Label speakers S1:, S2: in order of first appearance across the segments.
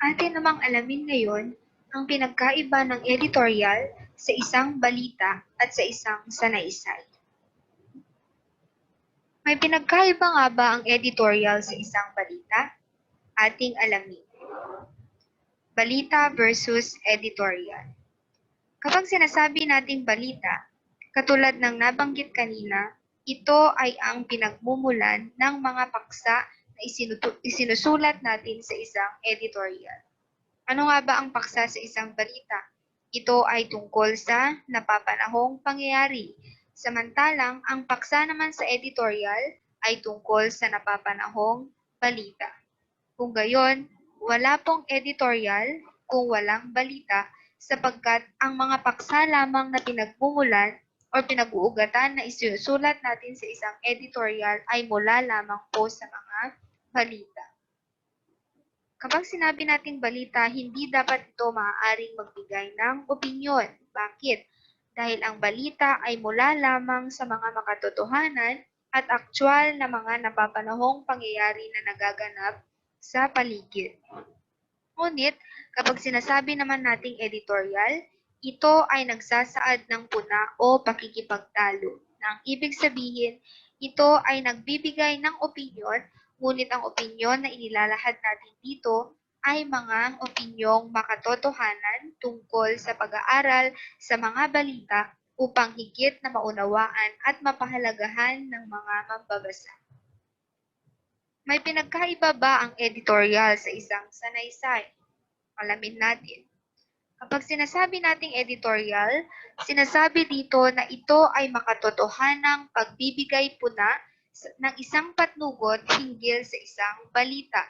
S1: Atin namang alamin ngayon ang pinagkaiba ng editorial sa isang balita at sa isang sanaysay. May pinagkaiba nga ba ang editorial sa isang balita? Ating alamin. Balita versus editorial. Kapag sinasabi nating balita, katulad ng nabanggit kanina, ito ay ang pinagmumulan ng mga paksa na isinusulat natin sa isang editorial. Ano nga ba ang paksa sa isang balita? Ito ay tungkol sa napapanahong pangyayari. Samantalang, ang paksa naman sa editorial ay tungkol sa napapanahong balita. Kung gayon, wala pong editorial kung walang balita sapagkat ang mga paksa lamang na pinagmumulan o pinag-uugatan na isinusulat natin sa isang editorial ay mula lamang po sa mga balita. Kapag sinabi nating balita, hindi dapat ito maaaring magbigay ng opinyon. Bakit? Dahil ang balita ay mula lamang sa mga makatotohanan at aktwal na mga napapanahong pangyayari na nagaganap sa paligid. Ngunit, kapag sinasabi naman nating editorial, ito ay nagsasaad ng puna o pakikipagtalo. Nang ibig sabihin, ito ay nagbibigay ng opinyon, ngunit ang opinyon na inilalahad natin dito ay mga opinyong makatotohanan tungkol sa pag-aaral sa mga balita upang higit na maunawaan at mapahalagahan ng mga mambabasa. May pinagkaiba ba ang editorial sa isang sanaysay? Alamin natin. Kapag sinasabi nating editorial, sinasabi dito na ito ay makatotohanang pagbibigay puna ng isang patnugot hinggil sa isang balita.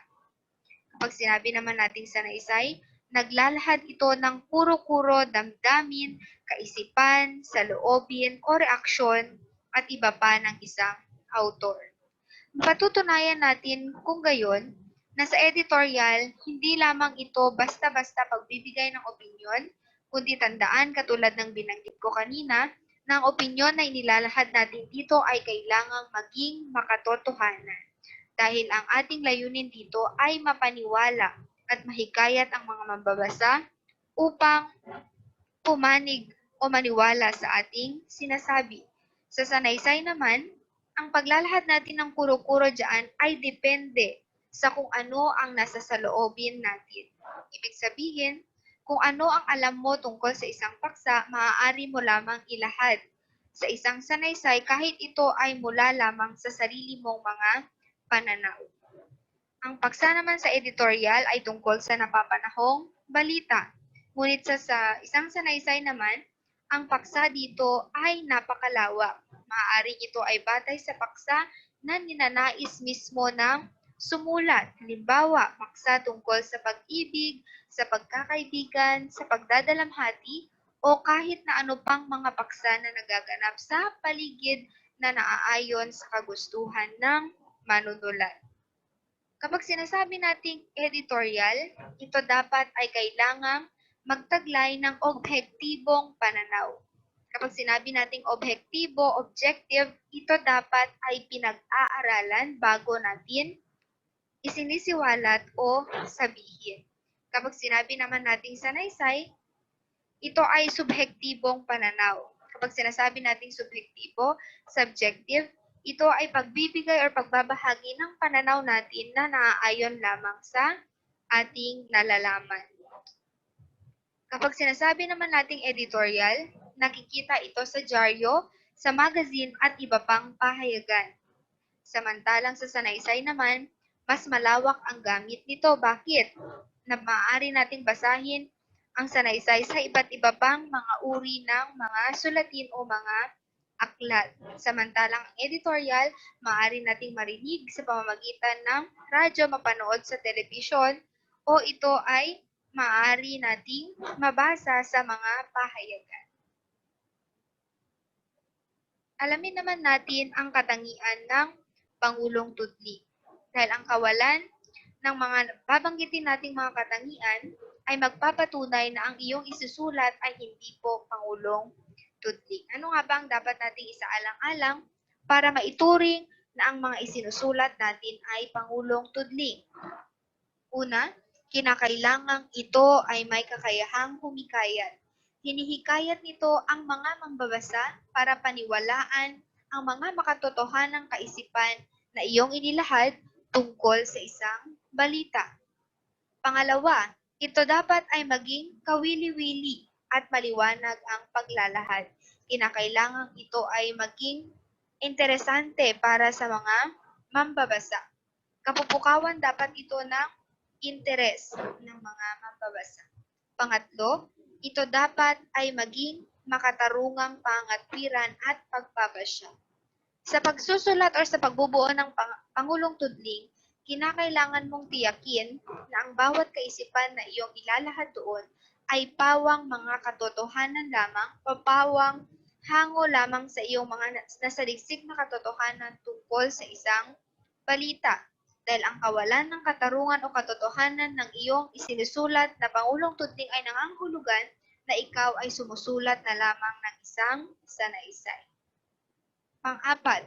S1: Kapag sinabi naman nating sanaysay, naglalahad ito ng kuro-kuro damdamin, kaisipan, saloobin o reaksyon at iba pa ng isang autor. Patutunayan natin kung gayon na sa editorial, hindi lamang ito basta-basta pagbibigay ng opinyon, kundi tandaan katulad ng binanggit ko kanina, ang opinyon na inilalahad natin dito ay kailangang maging makatotohanan. Dahil ang ating layunin dito ay mapaniwala at mahikayat ang mga mambabasa upang pumanig o maniwala sa ating sinasabi. Sa sanaysay naman, ang paglalahad natin ng kuro-kuro dyan ay depende sa kung ano ang nasa saloobin natin. Ibig sabihin, kung ano ang alam mo tungkol sa isang paksa, maaari mo lamang ilahad sa isang sanaysay kahit ito ay mula lamang sa sarili mong mga pananaw. Ang paksa naman sa editorial ay tungkol sa napapanahong balita. Ngunit sa, sa isang sanaysay naman, ang paksa dito ay napakalawak. Maaaring ito ay batay sa paksa na ninanais mismo ng sumulat. Halimbawa, paksa tungkol sa pag-ibig, sa pagkakaibigan, sa pagdadalamhati, o kahit na ano pang mga paksa na nagaganap sa paligid na naaayon sa kagustuhan ng manunulat. Kapag sinasabi nating editorial, ito dapat ay kailangang magtaglay ng objektibong pananaw. Kapag sinabi nating objektibo, objective, ito dapat ay pinag-aaralan bago natin isinisiwalat o sabihin. Kapag sinabi naman nating sanaysay, ito ay subhektibong pananaw. Kapag sinasabi nating subhektibo, subjective, ito ay pagbibigay or pagbabahagi ng pananaw natin na naaayon lamang sa ating nalalaman. Kapag sinasabi naman nating editorial, nakikita ito sa dyaryo, sa magazine at iba pang pahayagan. Samantalang sa sanaysay naman, mas malawak ang gamit nito. Bakit? Na maaari nating basahin ang sanaysay sa iba't iba pang mga uri ng mga sulatin o mga aklat. Samantalang ang editorial, maaari nating marinig sa pamamagitan ng radyo, mapanood sa telebisyon, o ito ay maaari nating mabasa sa mga pahayagan. Alamin naman natin ang katangian ng Pangulong Tudli. Dahil ang kawalan ng mga babanggitin nating mga katangian ay magpapatunay na ang iyong isusulat ay hindi po Pangulong Tudli. Ano nga ba ang dapat nating isaalang-alang para maituring na ang mga isinusulat natin ay Pangulong Tudli? Una, Kinakailangang ito ay may kakayahang humikayat. Hinihikayat nito ang mga mambabasa para paniwalaan ang mga makatotohanang kaisipan na iyong inilahad tungkol sa isang balita. Pangalawa, ito dapat ay maging kawili-wili at maliwanag ang paglalahad. Kinakailangang ito ay maging interesante para sa mga mambabasa. Kapupukawan dapat ito ng interes ng mga mambabasa. Pangatlo, ito dapat ay maging makatarungang pangatwiran at pagpapasya. Sa pagsusulat o sa pagbubuo ng pang- Pangulong Tudling, kinakailangan mong tiyakin na ang bawat kaisipan na iyong ilalahad doon ay pawang mga katotohanan lamang o pawang hango lamang sa iyong mga nas- nasaliksik na katotohanan tungkol sa isang balita. Dahil ang kawalan ng katarungan o katotohanan ng iyong isinusulat na Pangulong Tudling ay nangangahulugan na ikaw ay sumusulat na lamang ng isang sanaysay. Pang-apat,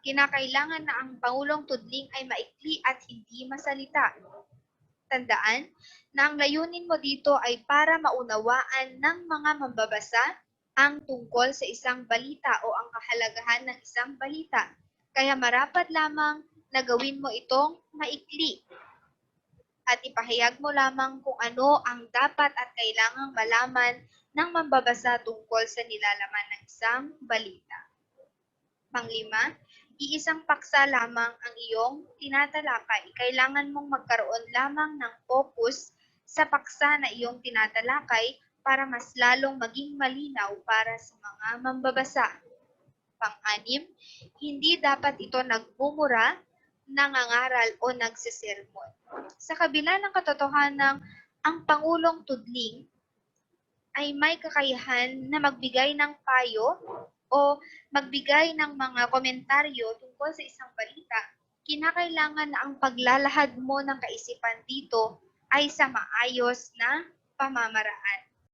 S1: kinakailangan na ang Pangulong Tudling ay maikli at hindi masalita. Tandaan na ang layunin mo dito ay para maunawaan ng mga mambabasa ang tungkol sa isang balita o ang kahalagahan ng isang balita. Kaya marapat lamang na gawin mo itong maikli at ipahayag mo lamang kung ano ang dapat at kailangang malaman ng mambabasa tungkol sa nilalaman ng isang balita. Panglima, iisang paksa lamang ang iyong tinatalakay. Kailangan mong magkaroon lamang ng focus sa paksa na iyong tinatalakay para mas lalong maging malinaw para sa mga mambabasa. Pang-anim, hindi dapat ito nagmumura, nangangaral o nagsisermon. Sa kabila ng katotohanan ang Pangulong Tudling ay may kakayahan na magbigay ng payo o magbigay ng mga komentaryo tungkol sa isang balita, kinakailangan na ang paglalahad mo ng kaisipan dito ay sa maayos na pamamaraan.